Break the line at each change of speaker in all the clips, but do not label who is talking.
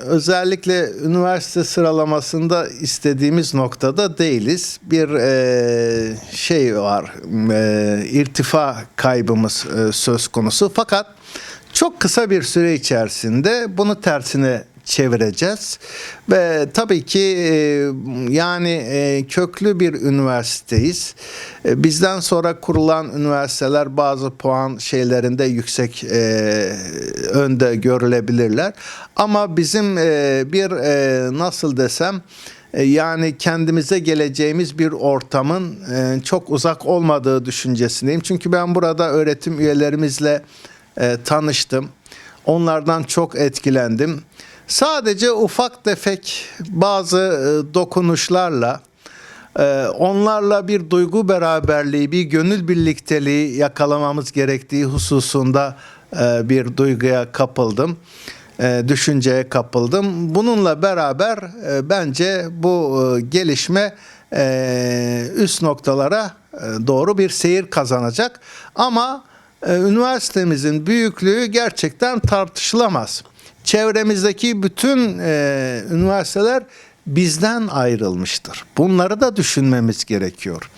özellikle üniversite sıralamasında istediğimiz noktada değiliz. Bir e, şey var, e, irtifa kaybımız e, söz konusu. Fakat çok kısa bir süre içerisinde bunu tersine çevireceğiz ve tabii ki e, yani e, köklü bir üniversiteyiz. E, Bizden sonra kurulan üniversiteler bazı puan şeylerinde yüksek önde görülebilirler. Ama bizim bir nasıl desem yani kendimize geleceğimiz bir ortamın çok uzak olmadığı düşüncesindeyim. Çünkü ben burada öğretim üyelerimizle tanıştım. Onlardan çok etkilendim. Sadece ufak tefek bazı e, dokunuşlarla ee, onlarla bir duygu beraberliği, bir gönül birlikteliği yakalamamız gerektiği hususunda e, bir duyguya kapıldım. e, Düşünceye kapıldım. Bununla beraber e, bence bu e, gelişme e, üst noktalara e, doğru bir seyir kazanacak. Ama e, üniversitemizin büyüklüğü gerçekten tartışılamaz. Çevremizdeki bütün e, üniversiteler bizden ayrılmıştır. Bunları da düşünmemiz gerekiyor.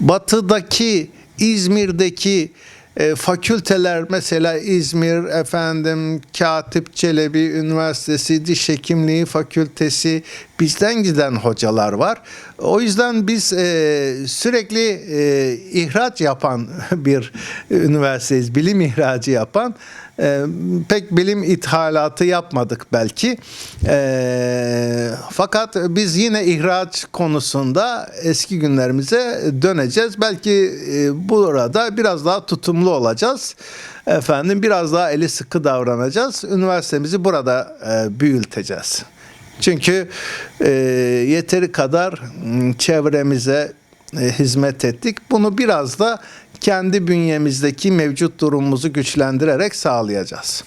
Batıdaki, İzmir'deki e, fakülteler mesela İzmir efendim Katip Çelebi Üniversitesi Diş Hekimliği Fakültesi bizden giden hocalar var. O yüzden biz e, sürekli e, ihraç yapan bir üniversiteyiz. Bilim ihracı yapan e, pek bilim ithalatı yapmadık belki. E, fakat biz yine ihraç konusunda eski günlerimize döneceğiz. Belki e, burada biraz daha tutumlu olacağız. Efendim biraz daha eli sıkı davranacağız. Üniversitemizi burada e, büyüteceğiz. Çünkü e, yeteri kadar m, çevremize e, hizmet ettik. Bunu biraz da kendi bünyemizdeki mevcut durumumuzu güçlendirerek sağlayacağız.